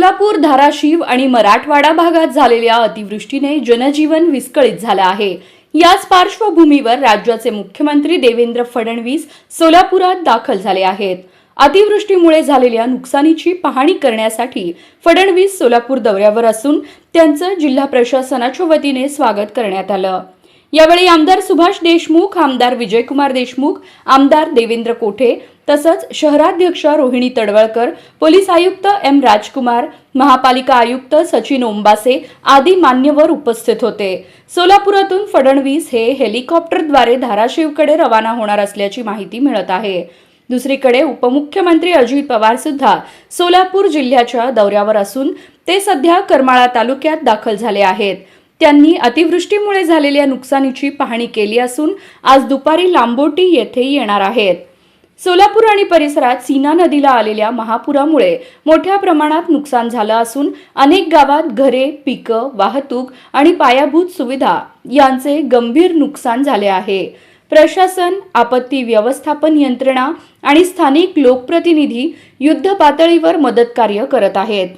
सोलापूर धाराशिव आणि मराठवाडा भागात झालेल्या अतिवृष्टीने जनजीवन विस्कळीत झालं आहे. याच पार्श्वभूमीवर राज्याचे मुख्यमंत्री देवेंद्र फडणवीस सोलापुरात दाखल झाले आहेत. अतिवृष्टीमुळे झालेल्या नुकसानीची पाहणी करण्यासाठी फडणवीस सोलापूर दौऱ्यावर असून त्यांचं जिल्हा प्रशासनाच्या वतीने स्वागत करण्यात आलं. यावेळी आमदार सुभाष देशमुख आमदार विजयकुमार देशमुख आमदार देवेंद्र कोठे तसंच शहराध्यक्ष रोहिणी तडवळकर पोलीस आयुक्त एम राजकुमार महापालिका आयुक्त सचिन ओंबासे आदी मान्यवर उपस्थित होते. सोलापुरातून फडणवीस हे हेलिकॉप्टरद्वारे धाराशिवकडे रवाना होणार असल्याची माहिती मिळत आहे. दुसरीकडे उपमुख्यमंत्री अजित पवार सुद्धा सोलापूर जिल्ह्याच्या दौऱ्यावर असून ते सध्या करमाळा तालुक्यात दाखल झाले आहेत. त्यांनी अतिवृष्टीमुळे झालेल्या नुकसानीची पाहणी केली असून आज दुपारी लांबोटी येथे येणार आहेत. सोलापूर आणि परिसरात सीना नदीला आलेल्या महापुरामुळे मोठ्या प्रमाणात नुकसान झालं असून अनेक गावात घरे पिकं वाहतूक आणि पायाभूत सुविधा यांचे गंभीर नुकसान झाले आहे. प्रशासन आपत्ती व्यवस्थापन यंत्रणा आणि स्थानिक लोकप्रतिनिधी युद्ध पातळीवर मदत कार्य करत आहेत.